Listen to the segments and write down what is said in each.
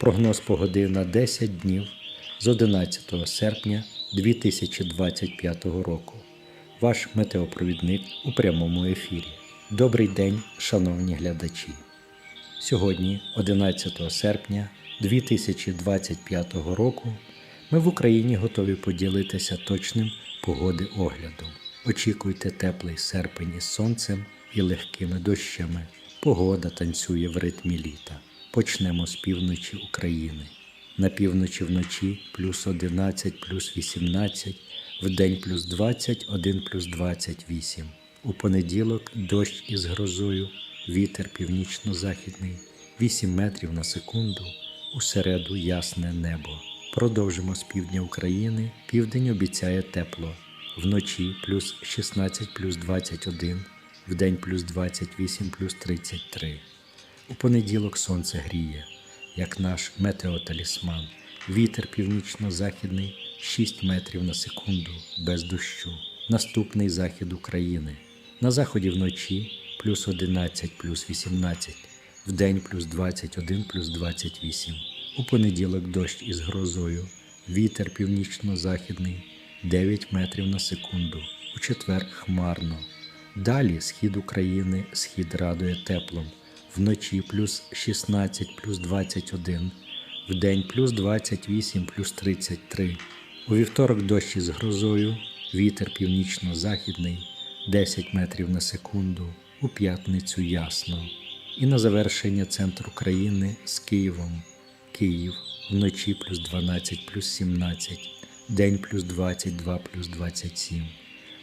Прогноз погоди на 10 днів з 11 серпня 2025 року. Ваш метеопровідник у прямому ефірі. Добрий день, шановні глядачі. Сьогодні, 11 серпня 2025 року, ми в Україні готові поділитися точним погоди оглядом. Очікуйте теплий серпень із сонцем і легкими дощами. Погода танцює в ритмі літа. Почнемо з півночі України. На півночі вночі плюс 11, плюс 18, вдень плюс 21, плюс 28. У понеділок дощ із грозою, вітер північно-західний 8 метрів на секунду, у середу ясне небо. Продовжимо з півдня України. Південь обіцяє тепло. Вночі плюс 16 плюс 21, вдень плюс 28 плюс 33. У понеділок сонце гріє, як наш метеоталісман. Вітер північно-західний 6 метрів на секунду без дощу. Наступний захід України. На заході вночі плюс 11 плюс 18, вдень плюс 21 плюс 28. У понеділок дощ із грозою. Вітер північно-західний 9 метрів на секунду. У четвер хмарно. Далі схід України, схід радує теплом. Вночі плюс 16 плюс 21, вдень плюс 28 плюс 33. У вівторок дощ із грозою, вітер північно-західний 10 метрів на секунду, у п'ятницю ясно. І на завершення центр України з Києвом. Київ вночі плюс 12 плюс 17, день плюс 22 плюс 27.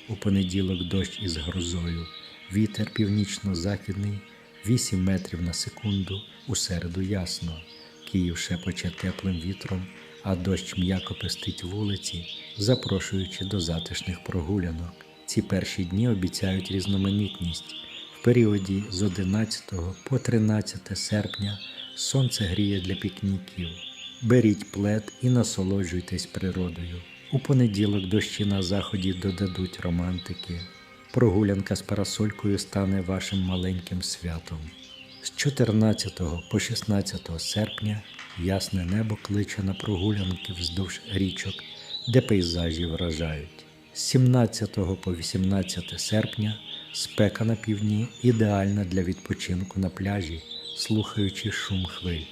У понеділок дощ із грозою, вітер північно-західний 8 метрів на секунду, у середу ясно. Київ шепоче теплим вітром, а дощ м'яко пестить вулиці, запрошуючи до затишних прогулянок. Ці перші дні обіцяють різноманітність. В періоді з 11 по 13 серпня сонце гріє для пікніків. Беріть плед і насолоджуйтесь природою. У понеділок дощі на заході додадуть романтики. Прогулянка з парасолькою стане вашим маленьким святом. З 14 по 16 серпня ясне небо кличе на прогулянки вздовж річок, де пейзажі вражають. З 17 по 18 серпня спека на півдні ідеальна для відпочинку на пляжі, слухаючи шум хвиль.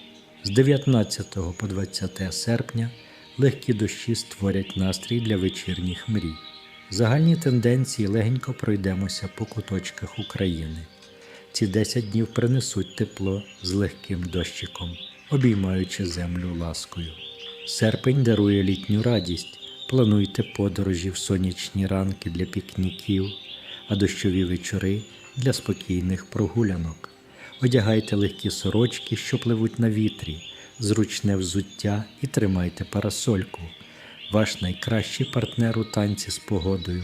З 19 по 20 серпня легкі дощі створять настрій для вечірніх мрій. Загальні тенденції легенько пройдемося по куточках України. Ці 10 днів принесуть тепло з легким дощиком, обіймаючи землю ласкою. Серпень дарує літню радість. Плануйте подорожі в сонячні ранки для пікніків, а дощові вечори для спокійних прогулянок. Одягайте легкі сорочки, що пливуть на вітрі, зручне взуття і тримайте парасольку. Ваш найкращий партнер у танці з погодою